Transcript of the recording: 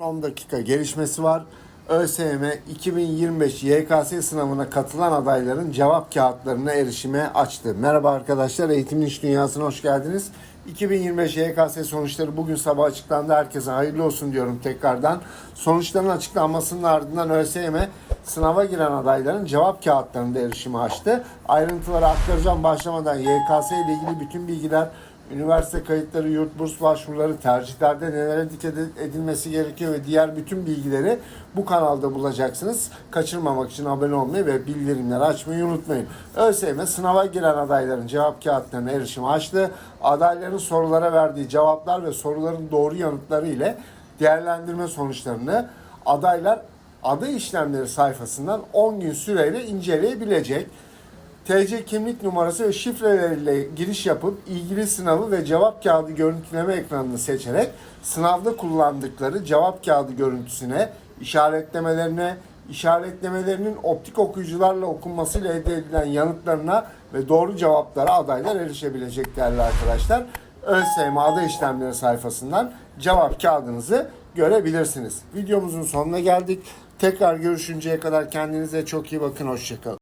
Son dakika gelişmesi var. ÖSYM 2025 YKS sınavına katılan adayların cevap kağıtlarına erişime açtı. Merhaba arkadaşlar, Eğitimin İş Dünyası'na hoş geldiniz. 2025 YKS sonuçları bugün sabah açıklandı. Herkese hayırlı olsun diyorum tekrardan. Sonuçların açıklanmasının ardından ÖSYM sınava giren adayların cevap kağıtlarında erişime açtı. Ayrıntıları aktaracağım başlamadan YKS ile ilgili bütün bilgiler üniversite kayıtları, yurt burs başvuruları, tercihlerde nelere dikkat edilmesi gerekiyor ve diğer bütün bilgileri bu kanalda bulacaksınız. Kaçırmamak için abone olmayı ve bildirimleri açmayı unutmayın. ÖSYM sınava giren adayların cevap kağıtlarına erişim açtı. Adayların sorulara verdiği cevaplar ve soruların doğru yanıtları ile değerlendirme sonuçlarını adaylar adı işlemleri sayfasından 10 gün süreyle inceleyebilecek. TC kimlik numarası ve şifreleriyle giriş yapıp ilgili sınavı ve cevap kağıdı görüntüleme ekranını seçerek sınavda kullandıkları cevap kağıdı görüntüsüne, işaretlemelerine, işaretlemelerinin optik okuyucularla okunmasıyla elde edilen yanıtlarına ve doğru cevaplara adaylar erişebilecek değerli arkadaşlar. ÖSYM adı işlemleri sayfasından cevap kağıdınızı görebilirsiniz. Videomuzun sonuna geldik. Tekrar görüşünceye kadar kendinize çok iyi bakın. Hoşçakalın.